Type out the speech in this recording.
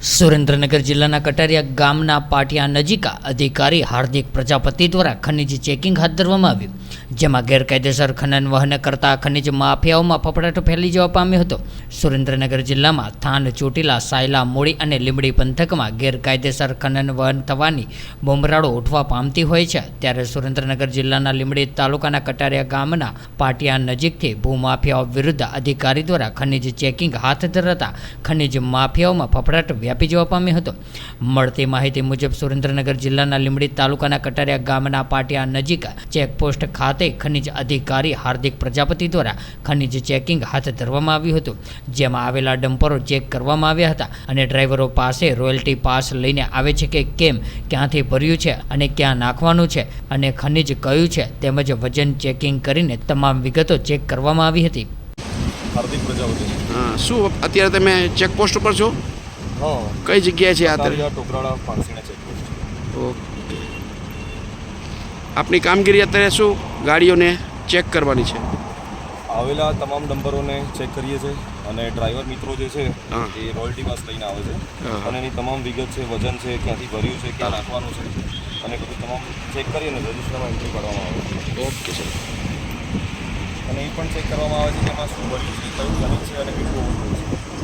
સુરેન્દ્રનગર જિલ્લાના કટારિયા ગામના પાટિયા નજીક અધિકારી હાર્દિક પ્રજાપતિ દ્વારા ખનિજ ચેકિંગ હાથ ધરવામાં આવ્યું, જેમાં ગેરકાયદેસર ખનન વહન કરતા ખનિજ માફિયાઓમાં ફફડાટ ફેલી જવા પામ્યો હતો. સુરેન્દ્રનગર જિલ્લામાં થાન, ચોટીલા, સાયલા મૂળી અને લીંબડી પંથકમાં ગેરકાયદેસર ખનન વહન થવાની બોમરાળો ઉઠવા પામતી હોય છે. ત્યારે સુરેન્દ્રનગર જિલ્લાના લીંબડી તાલુકાના કટારિયા ગામના પાટિયા નજીકથી ભૂમાફિયાઓ વિરુદ્ધ અધિકારી દ્વારા ખનિજ ચેકિંગ હાથ ધરાતા ખનિજ માફિયાઓમાં ફફડાટ વ્યાપી જવા પામ્યો હતો. મળતી માહિતી મુજબ સુરેન્દ્રનગર જિલ્લાના લીંબડી તાલુકાના કટારિયા ગામના પાટિયા નજીક ચેકપોસ્ટ ખાતે ખનિજ અધિકારી હાર્દિક પ્રજાપતિ દ્વારા ખનિજ ચેકિંગ હાથ ધરવામાં આવ્યું હતું. જેમાં આવેલા ડમ્પરો ચેક કરવામાં આવ્યા હતા અને ડ્રાઈવરો પાસે રોયલ્ટી પાસ લઈને આવે છે કે કેમ ક્યાંથી ભર્યું છે અને ક્યાં નાખવાનું છે અને ખનિજ કયું છે તેમજ વજન ચેકિંગ કરીને તમામ વિગતો ચેક કરવામાં આવી હતી. હાર્દિક પ્રજાપતિ. શું અત્યારે તમે ચેકપોસ્ટ ઉપર છો? કઈ જગ્યાએ છે ચેકપોસ્ટ ઓકે. આપની કામગીરી અત્યારે શું? ગાડીઓને ચેક કરવાની છે? આવેલા તમામ નંબરોને ચેક કરીએ છીએ અને ડ્રાઈવર મિત્રો જે છે એ રોયલ્ટી પાસ લઈને આવે છે. અને એની તમામ વિગત છે વજન છે ક્યાંથી ભર્યું છે ક્યાં રાખવાનું છે અને બધું તમામ ચેક કરીએ અને રજિસ્ટરમાં એન્ટ્રી કરવામાં આવે છે. Okay sir. અને એ પણ ચેક કરવામાં આવે છે કે એમાં શું ભર્યું છે કયું ખનિજ છે અને કેટલું ઓછું છે.